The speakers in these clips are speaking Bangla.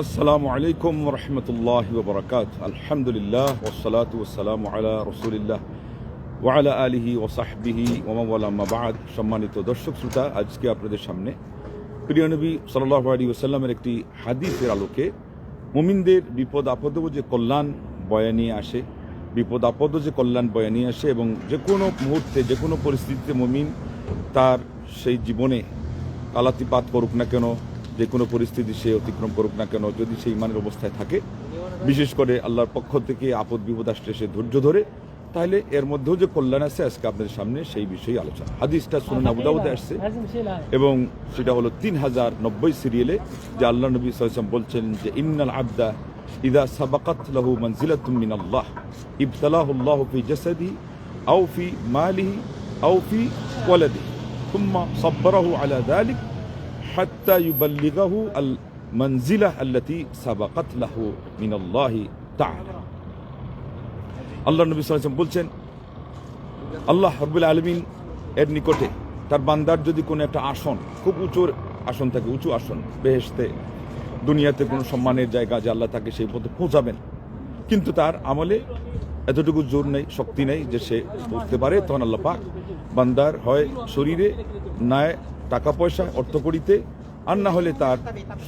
আসসালামু আলাইকুম রহমতুল্লাহ বরকাত আলহামদুলিল্লাহ ওসালাত ওসালাম আলা রসুলিল্লাহ ওয়ালা আলিহি ওসাহবিহি সম্মানিত দর্শক শ্রোতা, আজকে আপনাদের সামনে প্রিয় নবী সাল্লাহ আলী ওসাল্লামের একটি হাদিসের আলোকে মুমিনদের বিপদ আপদও যে কল্যাণ বয়ে নিয়ে আসে, বিপদ আপদও যে কল্যাণ বয়ে নিয়ে আসে এবং যে কোনো মুহূর্তে, যে কোনো পরিস্থিতিতে মুমিন তার সেই জীবনে কালাতিপাত করুক না কেন যে কোনো পরিস্থিতি সে অতিক্রম করুক না কেন যদি সেই ইমানের অবস্থায় থাকে বিশেষ করে আল্লাহর পক্ষ থেকে আপদ বিপদ আসলে সে ধৈর্য ধরে তাহলে এর মধ্যেও যে কল্যাণ আছে আজকে আপনাদের সামনে সেই বিষয়ে আলোচনা হাদিসটা শুনুন আবুদাউদে আসছে এবং সেটা হলো তিন হাজার নব্বই সিরিয়ালে যে আল্লাহ নবী সাল্লাম বলছেন যে ইন্নাল আবদা ইদা সাবাকাত লাহু মনজিলাতুম মিন আল্লাহ ইবতালাহুল্লাহ ফি জাসাদি আও ফি মালিহি আও ফি ওয়ালাদিহি ثم صبره على ذلك হাত্তা ইউবাল্লিগাহু আল মঞ্জিলা আল্লাতি সাবাকাত লাহু মিনাল্লাহি তাআলা আল্লাহ নবী সাল্লাম বলছেন, আল্লাহ রব্বুল আলমিন এর নিকটে তার বান্দার যদি কোনো একটা আসন, খুব উঁচুর আসন থাকে, উঁচু আসন বেহেসতে দুনিয়াতে কোনো সম্মানের জায়গা যে আল্লাহ তাকে সেই পথে পৌঁছাবেন, কিন্তু তার আমলে এতটুকু জোর নেই, শক্তি নেই যে সে পৌঁছতে পারে, তখন আল্লাহ পাক বান্দার হয় শরীরে নায় টাকা পয়সা অর্থকড়িতে, আর না হলে তার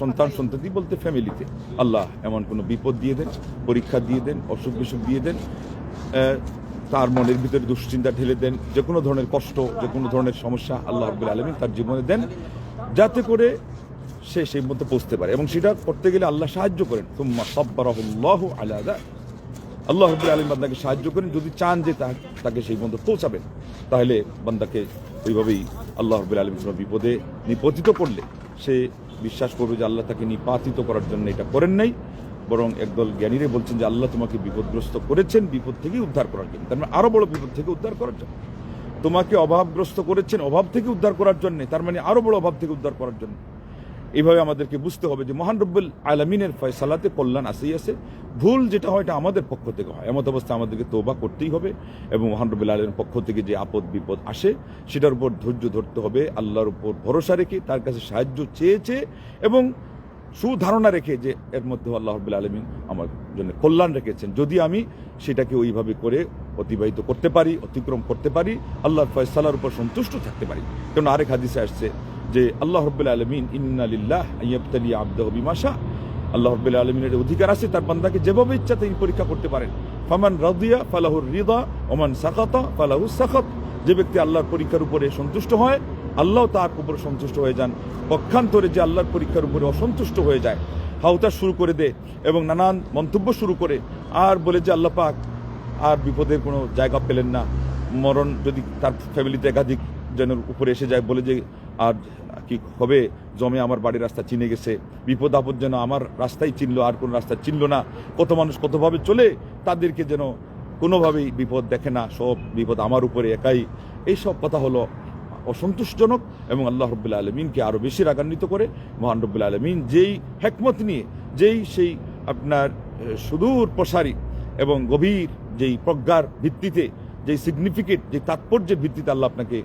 সন্তান, সন্ততি বলতে ফ্যামিলিতে আল্লাহ এমন কোনো বিপদ দিয়ে দেন, পরীক্ষা দিয়ে দেন, অসুখ বিসুখ দিয়ে দেন তার মনের ভিতরে দুশ্চিন্তা ঢেলে দেন, যে কোনো ধরনের কষ্ট, যে কোনো ধরনের সমস্যা আল্লাহ রব্বুল আলমিন তার জীবনে দেন, যাতে করে সে সেই মধ্যে পৌঁছতে পারে। এবং সেটা করতে গেলে আল্লাহ সাহায্য করেন। তুম্মা সব্বারহুল্লাহ আলাদা আল্লাহ রব্বুল আলম বান্দাকে সাহায্য করেন, যদি চান যে তাকে সেই পর্যন্ত পৌঁছাবেন। তাহলে বান্দাকে ওইভাবেই আল্লাহ রবুল আলম কোনো বিপদে নিপতিত করলে, সে বিশ্বাস করবে যে আল্লাহ তাকে নিপাতিত করার জন্য এটা করেন নাই। বরং একদল জ্ঞানীরে বলছেন যে আল্লাহ তোমাকে বিপদগ্রস্ত করেছেন, বিপদ থেকে উদ্ধার করার জন্য। তার মানে আরও বড় বিপদ থেকে উদ্ধার করার জন্য। তোমাকে অভাবগ্রস্ত করেছেন, অভাব থেকে উদ্ধার করার জন্য। তার মানে আরও বড় অভাব থেকে উদ্ধার করার জন্য। এইভাবে আমাদেরকে বুঝতে হবে যে মহান রব্বুল আলমিনের ফয়সালাতে কল্যাণ আসেই আছে। ভুল যেটা হয় এটা আমাদের পক্ষ থেকে হয়। এমত অবস্থায় আমাদেরকে তোবা করতেই হবে এবং মহান রব্বুল আলমের পক্ষ থেকে যে আপদ বিপদ আসে, সেটার উপর ধৈর্য ধরতে হবে, আল্লাহর উপর ভরসা রেখে, তার কাছে সাহায্য চেয়েছে এবং সুধারণা রেখে যে এর মধ্যে আল্লাহ রব্বুল আলমিন আমার জন্য কল্যাণ রেখেছেন। যদি আমি সেটাকে ওইভাবে করে অতিবাহিত করতে পারি, অতিক্রম করতে পারি, আল্লাহর ফয়সালার উপর সন্তুষ্ট থাকতে পারি। কারণ আরেক হাদিসে আসছে যে আল্লাহ রব্বুল আলমিন ইন্নালিল্লাহ আইয়াবতালি আব্দাহ বিমাশা আল্লাহ রব্বুল আলমিনের অধিকার আছে, তার বান্দাকে যেভাবে ইচ্ছা তিনি পরীক্ষা করতে পারেন। ফামান রাদিয়া ফালাহুর রিদা, ওমান সাকাতা ফালাহু সাখাত। যে ব্যক্তি আল্লাহর পরীক্ষার উপরে সন্তুষ্ট হয়, আল্লাহ তার উপর সন্তুষ্ট হয়ে যান। পক্ষান্তরে যে আল্লাহর পরীক্ষার উপরে অসন্তুষ্ট হয়ে যায়, হাউতা শুরু করে দে এবং নানান মন্তব্য শুরু করে, আর বলে যে আল্লাহ পাক, আর বিপদের কোনো জায়গা পেলেন না। মরণ যদি তার ফ্যামিলিতে একাধিক জনের উপরে এসে যায়, বলে যে আর কি হবে? জমে আমার বাড়ির রাস্তা চিনে গেছে। বিপদ আপদ যেন আমার রাস্তাই চিনলো, আর কোনো রাস্তা চিনলো না। কত মানুষ কতভাবে চলে, তাদেরকে যেন কোনোভাবেই বিপদ দেখে না। সব বিপদ আমার উপরে একাই। এই সব কথা হলো অসন্তোষজনক এবং আল্লাহ রব্বুল্লা আলমিনকে আরও বেশি রাগান্বিত করে। মহান রব্বুল্লা আলমিন যেই হেকমত নিয়ে, যেই সেই আপনার সুদূর প্রসারী এবং গভীর যেই প্রজ্ঞার ভিত্তিতে, যেই সিগনিফিকেট যে তাৎপর্যের ভিত্তিতে আল্লাহ আপনাকে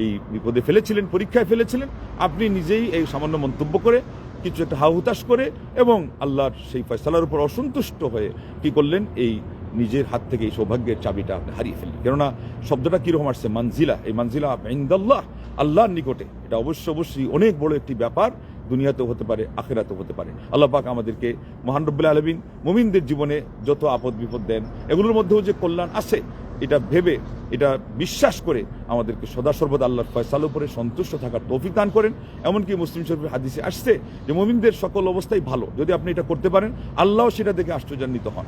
এই বিপদে ফেলেছিলেন, পরীক্ষায় ফেলেছিলেন, আপনি নিজেই এই সামান্য মন্তব্য করে কিছু একটা হাহুতাশ করে এবং আল্লাহর সেই ফয়সালার উপর অসন্তুষ্ট হয়ে কি করলেন? এই নিজের হাত থেকে এই সৌভাগ্যের চাবিটা আপনি হারিয়ে ফেললেন। কেননা শব্দটা কীরকম আসছে? মানজিলা। এই মানজিলা ইন্দাল্লাহ, আল্লাহর নিকটে। এটা অবশ্য অবশ্যই অনেক বড় একটি ব্যাপার, দুনিয়াতেও হতে পারে, আখেরাতেও হতে পারে। আল্লাহ পাক আমাদেরকে মহান রব্বুল আলমিন মুমিনদের জীবনে যত আপদ বিপদ দেন, এগুলোর মধ্যেও যে কল্যাণ আছে এটা ভেবে এটা বিশ্বাস করে আমাদেরকে সদা সর্বদা আল্লাহর ফয়সাল উপরে সন্তুষ্ট থাকার তৌফিক দান করেন। এমনকি মুসলিম শরীফের হাদিসে আসছে যে মুমিনদের সকল অবস্থাই ভালো। যদি আপনি এটা করতে পারেন, আল্লাহ সেটা দেখে আশ্চর্যান্বিত হন।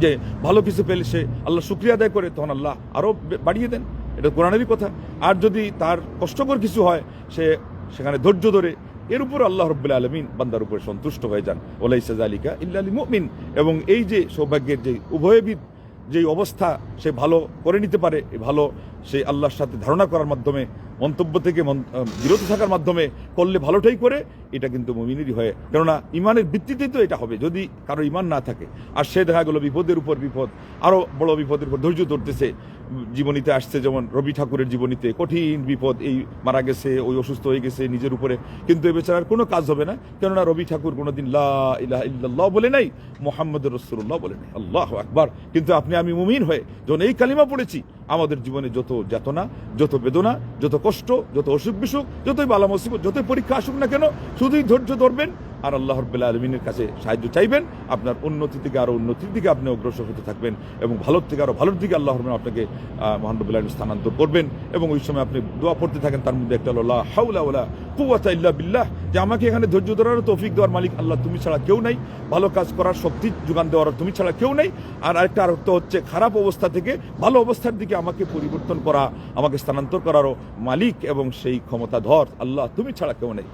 যে ভালো কিছু পেলে সে আল্লাহ শুক্রিয়া আদায় করে, তখন আল্লাহ আরও বাড়িয়ে দেন। এটা কোরআনেরই কথা। আর যদি তার কষ্টকর কিছু হয়, সে সেখানে ধৈর্য ধরে এর উপর আল্লাহ রব্বুল্লা আলমিন বান্দার উপরে সন্তুষ্ট হয়ে যান। ওলাই সাজালিকা ইল্লা আলী মুমিন। এবং এই যে সৌভাগ্যের যে উভয়বিদ যে অবস্থা সে ভালো করে নিতে পারে ভালো সেই আল্লাহর সাথে ধারণা করার মাধ্যমে মন্তব্য থেকে বিরত থাকার মাধ্যমে করলে ভালোটাই করে, এটা কিন্তু মুমিনেরই হয়। কেননা, ইমানের ভিত্তিতেই তো এটা হবে। যদি কারও ইমান না থাকে, আর সে দেখা গেলো বিপদের উপর বিপদ আরও বড় বিপদের উপর ধৈর্য ধরতেছে জীবনীতে আসছে যেমন রবি ঠাকুরের জীবনীতে, কঠিন বিপদ, এই মারা গেছে, ওই অসুস্থ হয়ে গেছে নিজের উপরে। কিন্তু এ বেচারার কোনো কাজ হবে না। কেননা, রবি ঠাকুর কোনোদিন লা ইল্লাল্লাহ বলে নাই মোহাম্মদ রসুল্লাহ বলে নাই। আল্লাহ আকবার। কিন্তু আপনি, আমি মুমিন হয়ে যখন এই কালিমা পড়েছি আমাদের জীবনে যত যাতনা, যত বেদনা, যত কষ্ট, যত অসুখ বিসুখ, যতই বালা মুসিবত, যতই পরীক্ষা আসুক না কেন, শুধুই ধৈর্য ধরবেন আর আল্লাহ রব্বুল্লাহ আলমিনের কাছে সাহায্য চাইবেন। আপনার উন্নতি থেকে আরও উন্নতির দিকে আপনি অগ্রসর হতে থাকবেন এবং ভালোর থেকে আরও ভালোর দিকে আল্লাহ রহমান আপনাকে মহানবুল্লাহ স্থানান্তর করবেন এবং ওই সময় আপনি দোয়া পড়তে থাকেন, তার মধ্যে একটা হলো, লা হাউলা কুয়াতা ইল্লা বিল্লাহ যে আমাকে এখানে ধৈর্য ধরারও তৌফিক দেওয়ার মালিক আল্লাহ তুমি ছাড়া কেউ নাই। ভালো কাজ করার শক্তি যোগান দেওয়ার তুমি ছাড়া কেউ নাই। আর আরেকটা অর্থ হচ্ছে, খারাপ অবস্থা থেকে ভালো অবস্থার দিকে আমাকে পরিবর্তন করা, আমাকে স্থানান্তর করারও মালিক এবং সেই ক্ষমতা ধর আল্লাহ তুমি ছাড়া কেউ নেই।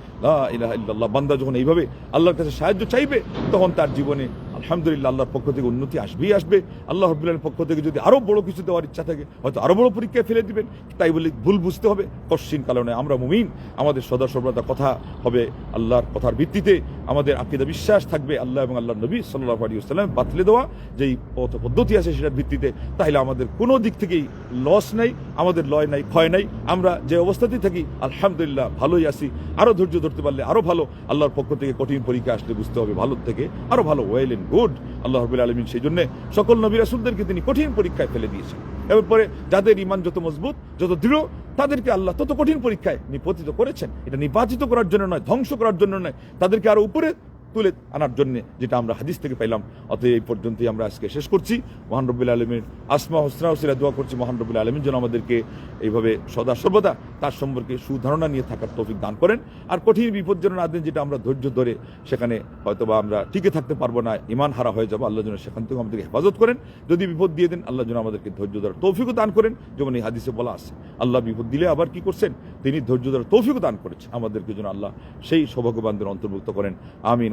ইল্লাল্লাহ। বান্দা যখন এইভাবে আল্লাহর কাছে সাহায্য চাইবে তখন তার জীবনে আলহামদুলিল্লাহ, আল্লাহর পক্ষ থেকে উন্নতি আসবেই আসবে। আল্লাহ রব্বুল্লাহের পক্ষ থেকে যদি আরও বড় কিছু দেওয়ার ইচ্ছা থাকে, হয়তো আরও বড় পরীক্ষায় ফেলে দিবেন। তাই বলে, ভুল বুঝতে হবে, কশ্চিন কারণে আমরা মুমিন। আমাদের সদা সর্বদা কথা হবে আল্লাহর কথার ভিত্তিতে। আমাদের আকিদা বিশ্বাস থাকবে আল্লাহ এবং আল্লাহ নবী সাল্লাহ আলী আসসালাম বাতলে দেওয়া। যেই পথ পদ্ধতি আছে সেটার ভিত্তিতে, তাহলে আমাদের কোনো দিক থেকেই লস নাই, আমাদের লয় নাই, ক্ষয় নাই। আমরা যে অবস্থাতেই থাকি, আলহামদুলিল্লাহ ভালোই আছি। আরও ধৈর্য ধরতে পারলে আরও ভালো। আল্লাহর পক্ষ থেকে কঠিন পরীক্ষা আসলে বুঝতে হবে ভালোর থেকে। আরও ভালো ওয়েল গুড, আল্লাহ রবুল আলমিন সেই জন্য সকল নবী রাসুলদেরকে তিনি কঠিন পরীক্ষায় ফেলে দিয়েছেন। এরপরে যাদের ইমান যত মজবুত, যত দৃঢ়, তাদেরকে আল্লাহ তত কঠিন পরীক্ষায় নিপতিত করেছেন। এটা নির্বাচিত করার জন্য নয়, ধ্বংস করার জন্য নয়। তাদেরকে আরও উপরে তুলে আনার জন্য যেটা আমরা হাদিস থেকে পাইলাম। অতএব এই পর্যন্তই আমরা আজকে শেষ করছি। মহান রব্বুল আলমীর আসমা হোসনা হোসিরা দোয়া করছি মহান রব্বুল আলমীর যেন আমাদেরকে এইভাবে সদা সর্বদা তার সম্পর্কে সুধারণা নিয়ে থাকার তৌফিক দান করেন। আর কঠিন বিপদ যেন না দেন, যেটা আমরা ধৈর্য ধরে সেখানে হয়তোবা আমরা টিকে থাকতে পারব না ইমান হারা হয়ে যাব, আল্লাহ যেন সেখান থেকে আমাদেরকে হেফাজত করেন। যদি বিপদ দিয়ে দেন, আল্লাহ যেন আমাদেরকে ধৈর্য ধরার তৌফিকও দান করেন, যেমন এই হাদিসে বলা আছে। আল্লাহ বিপদ দিলে আবার কি করছেন? তিনি ধৈর্য ধরার তৌফিকও দান করেছেন। আমাদেরকে যেন আল্লাহ সেই সৌভাগ্যবানদের অন্তর্ভুক্ত করেন। আমিন।